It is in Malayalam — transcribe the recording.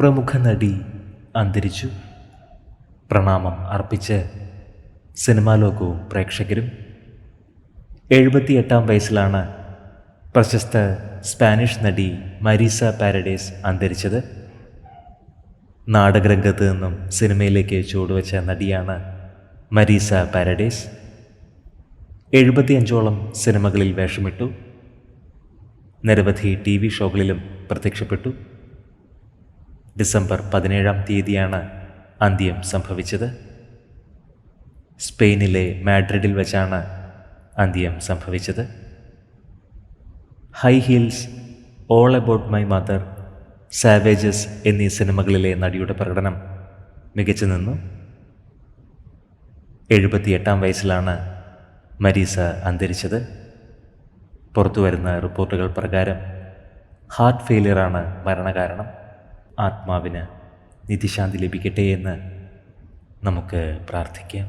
പ്രമുഖ നടി അന്തരിച്ചു. പ്രണാമം അർപ്പിച്ച് സിനിമാ ലോകവും പ്രേക്ഷകരും. എഴുപത്തിയെട്ടാം വയസ്സിലാണ് പ്രശസ്ത സ്പാനിഷ് നടി മരീസ പാരഡൈസ് അന്തരിച്ചത്. നാടകരംഗത്ത് നിന്നും സിനിമയിലേക്ക് ചുവടുവെച്ച നടിയാണ് മരീസ പാരഡൈസ്. എഴുപത്തിയഞ്ചോളം സിനിമകളിൽ വേഷമിട്ടു. നിരവധി ടി വി ഷോകളിലും പ്രത്യക്ഷപ്പെട്ടു. ഡിസംബർ പതിനേഴാം തീയതിയാണ് അന്ത്യം സംഭവിച്ചത്. സ്പെയിനിലെ മാഡ്രിഡിൽ വെച്ചാണ് അന്ത്യം സംഭവിച്ചത്. High heels all about my mother savages എന്നീ സിനിമകളിലെ നടിയുടെ പ്രകടനം മികച്ചു നിന്നു. എഴുപത്തിയെട്ടാം വയസ്സിലാണ് മരീസ അന്തരിച്ചത്. പുറത്തു വരുന്ന റിപ്പോർട്ടുകൾ പ്രകാരം ഹാർട്ട് ഫെയിലിയറാണ് മരണകാരണം. ആത്മാവിന് നിധിശാന്തി ലഭിക്കട്ടെ എന്ന് നമുക്ക് പ്രാർത്ഥിക്കാം.